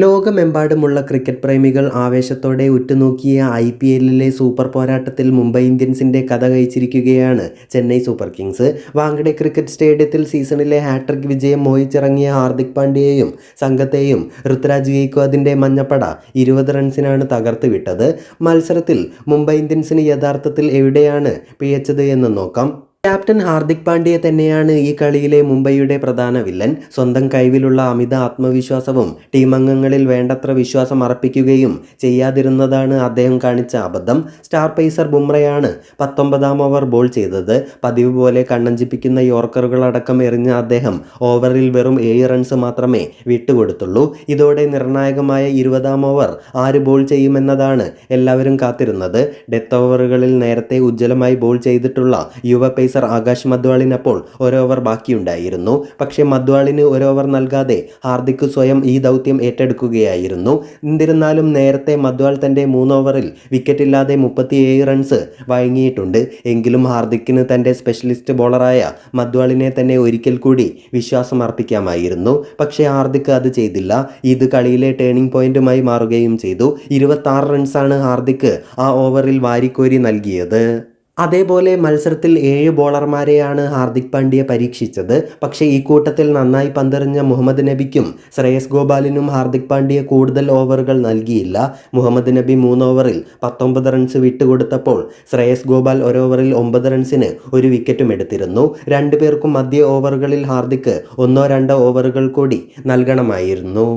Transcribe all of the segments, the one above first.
ലോകമെമ്പാടുമുള്ള ക്രിക്കറ്റ് പ്രേമികൾ ആവേശത്തോടെ ഉറ്റുനോക്കിയ ഐ പി എല്ലിലെ സൂപ്പർ പോരാട്ടത്തിൽ മുംബൈ ഇന്ത്യൻസിന്റെ കഥ കഴിച്ചിരിക്കുകയാണ് Chennai super kings. Wankhede cricket സ്റ്റേഡിയത്തിൽ സീസണിലെ ഹാട്രിക് വിജയം മോഹിച്ചിറങ്ങിയ ഹാർദിക് പാണ്ഡ്യയെയും സംഘത്തെയും ഋതുരാജ് അതിന്റെ മഞ്ഞപ്പട ഇരുപത് റൺസിനാണ് തകർത്ത് വിട്ടത് മത്സരത്തിൽ മുംബൈ ഇന്ത്യൻസിന് യഥാർത്ഥത്തിൽ എവിടെയാണ് പിഴച്ചത് എന്ന് നോക്കാം. ക്യാപ്റ്റൻ ഹാർദിക് പാണ്ഡ്യ തന്നെയാണ് ഈ കളിയിലെ മുംബൈയുടെ പ്രധാന വില്ലൻ. സ്വന്തം കഴിവിലുള്ള അമിത ആത്മവിശ്വാസവും ടീം അംഗങ്ങളിൽ വേണ്ടത്ര വിശ്വാസം അർപ്പിക്കുകയും ചെയ്യാതിരുന്നതാണ് അദ്ദേഹം കാണിച്ച അബദ്ധം. സ്റ്റാർ പേസർ ബുംറയാണ് പത്തൊമ്പതാം ഓവർ ബോൾ ചെയ്തത്. പതിവ് പോലെ കണ്ണഞ്ചിപ്പിക്കുന്ന യോർക്കറുകളടക്കം എറിഞ്ഞ അദ്ദേഹം ഓവറിൽ വെറും ഏഴ് റൺസ് മാത്രമേ വിട്ടുകൊടുത്തുള്ളൂ. ഇതോടെ നിർണായകമായ ഇരുപതാം ഓവർ ആര് ബോൾ ചെയ്യുമെന്നതാണ് എല്ലാവരും കാത്തിരുന്നത്. ഡെത്ത് ഓവറുകളിൽ നേരത്തെ ഉജ്ജ്വലമായി ബോൾ ചെയ്തിട്ടുള്ള യുവ പേസർ ആകാശ് മദ്വാളിനപ്പോൾ ഒരോവർ ബാക്കിയുണ്ടായിരുന്നു. പക്ഷേ മദ്വാളിന് ഓവർ നൽകാതെ ഹാർദിക് സ്വയം ഈ ദൗത്യം ഏറ്റെടുക്കുകയായിരുന്നു. എന്നിരുന്നാലും നേരത്തെ മദ്വാൾ തന്റെ മൂന്ന് ഓവറിൽ വിക്കറ്റില്ലാതെ മുപ്പത്തിയേഴ് റൺസ് വഴങ്ങിയിട്ടുണ്ട്. എങ്കിലും ഹാർദിക്കിന് തന്റെ സ്പെഷ്യലിസ്റ്റ് ബോളറായ മദ്വാളിനെ തന്നെ ഒരിക്കൽ കൂടി വിശ്വാസം അർപ്പിക്കാമായിരുന്നു പക്ഷേ ഹാർദിക് അത് ചെയ്തില്ല. ഇത് കളിയിലെ ടേണിംഗ് പോയിന്റുമായി മാറുകയും ചെയ്തു. ഇരുപത്തി റൺസാണ് ഹാർദിക് ആ ഓവറിൽ വാരിക്കോരി നൽകിയത്. അതേപോലെ മത്സരത്തിൽ ഏഴ് ബോളർമാരെയാണ് ഹാർദിക് പാണ്ഡ്യ പരീക്ഷിച്ചത്. പക്ഷേ ഈ കൂട്ടത്തിൽ നന്നായി പന്തെറിഞ്ഞ മുഹമ്മദ് നബിക്കും ശ്രേയസ് ഗോപാലിനും ഹാർദിക് പാണ്ഡ്യ കൂടുതൽ ഓവറുകൾ നൽകിയില്ല. മുഹമ്മദ് നബി മൂന്ന് ഓവറിൽ പത്തൊമ്പത് റൺസ് വിട്ടുകൊടുത്തപ്പോൾ ശ്രേയസ് ഗോപാൽ ഒരോവറിൽ ഒമ്പത് റൺസിന് ഒരു വിക്കറ്റും എടുത്തിരുന്നു. രണ്ടുപേർക്കും മധ്യ ഓവറുകളിൽ ഹാർദിക് ഒന്നോ രണ്ടോ ഓവറുകൾ കൂടി നൽകണമായിരുന്നു.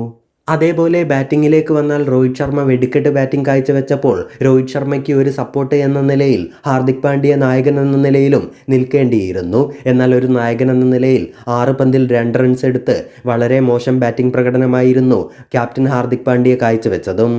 അതേപോലെ ബാറ്റിങ്ങിലേക്ക് വന്നാൽ രോഹിത് ശർമ്മ വെടിക്കെട്ട് ബാറ്റിംഗ് കാഴ്ചവെച്ചപ്പോൾ രോഹിത് ശർമ്മയ്ക്ക് ഒരു സപ്പോർട്ട് എന്ന നിലയിൽ ഹാർദിക് പാണ്ഡ്യ നായകൻ എന്ന നിലയിലും നിൽക്കേണ്ടിയിരുന്നു. എന്നാൽ ഒരു നായകൻ എന്ന നിലയിൽ ആറ് പന്തിൽ രണ്ട് റൺസ് എടുത്ത് വളരെ മോശം ബാറ്റിംഗ് പ്രകടനമായിരുന്നു ക്യാപ്റ്റൻ ഹാർദിക് പാണ്ഡ്യ കാഴ്ചവെച്ചതും.